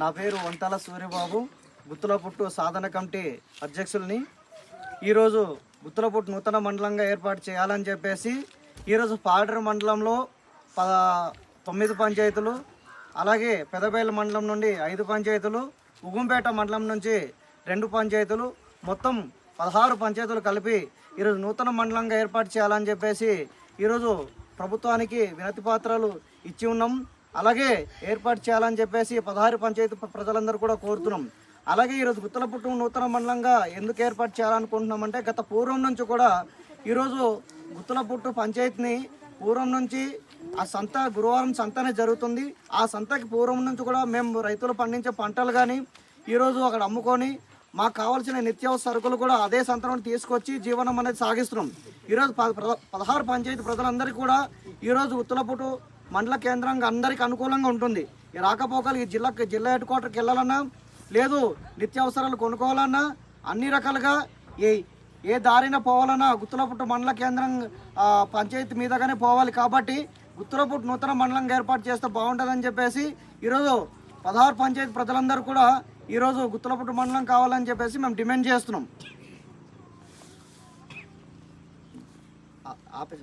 నా పేరు వంతల సూర్యబాబు. గుత్తులపుట్టు సాధన కమిటీ అధ్యక్షుల్ని. ఈరోజు గుత్తులపుట్టు నూతన మండలంగా ఏర్పాటు చేయాలని చెప్పేసి ఈరోజు పాడేరు మండలంలో ప తొమ్మిది పంచాయతీలు అలాగే పెదబేల మండలం నుండి ఐదు పంచాయతీలు ఉగుంపేట మండలం నుంచి రెండు పంచాయతీలు మొత్తం పదహారు పంచాయతీలు కలిపి ఈరోజు నూతన మండలంగా ఏర్పాటు చేయాలని చెప్పేసి ఈరోజు ప్రభుత్వానికి వినతి పాత్రలు ఇచ్చి ఉన్నాం. అలాగే ఏర్పాటు చేయాలని చెప్పేసి పదహారు పంచాయతీ ప్రజలందరూ కూడా కోరుతున్నాం. అలాగే ఈరోజు గుత్తలపుట్టు నూతన మండలంగా ఎందుకు ఏర్పాటు చేయాలనుకుంటున్నామంటే గత పూర్వం నుంచి కూడా ఈరోజు గుత్తలపుట్టు పంచాయతీని పూర్వం నుంచి ఆ సంత గురువారం సంతనే జరుగుతుంది. ఆ సంతకి పూర్వం నుంచి కూడా మేము రైతులు పండించే పంటలు కానీ ఈరోజు అక్కడ అమ్ముకొని మాకు కావాల్సిన నిత్యావసర సరుకులు కూడా అదే సంత తీసుకొచ్చి జీవనం అనేది సాగిస్తున్నాం. ఈరోజు ప- పదహారు పంచాయతీ ప్రజలందరికీ కూడా ఈరోజు ఉత్తలపుటు మండల కేంద్రంగా అందరికీ అనుకూలంగా ఉంటుంది. ఈ రాకపోకలు ఈ జిల్లా జిల్లా హెడ్ క్వార్టర్కి వెళ్ళాలన్నా లేదు నిత్యావసరాలు కొనుక్కోవాలన్నా అన్ని రకాలుగా ఏ ఏ దారిన పోవాలన్నా గుత్తులపుట్టు మండల కేంద్రం పంచాయతీ మీదగానే పోవాలి కాబట్టి గుత్తులపుట్టు నూతన మండలంగా ఏర్పాటు చేస్తే బాగుంటుందని చెప్పేసి ఈరోజు పదహారు పంచాయతీ ప్రజలందరూ కూడా ఈరోజు గుత్తులపుట్టు మండలం కావాలని చెప్పేసి మేము డిమాండ్ చేస్తున్నాం. ఆపేసి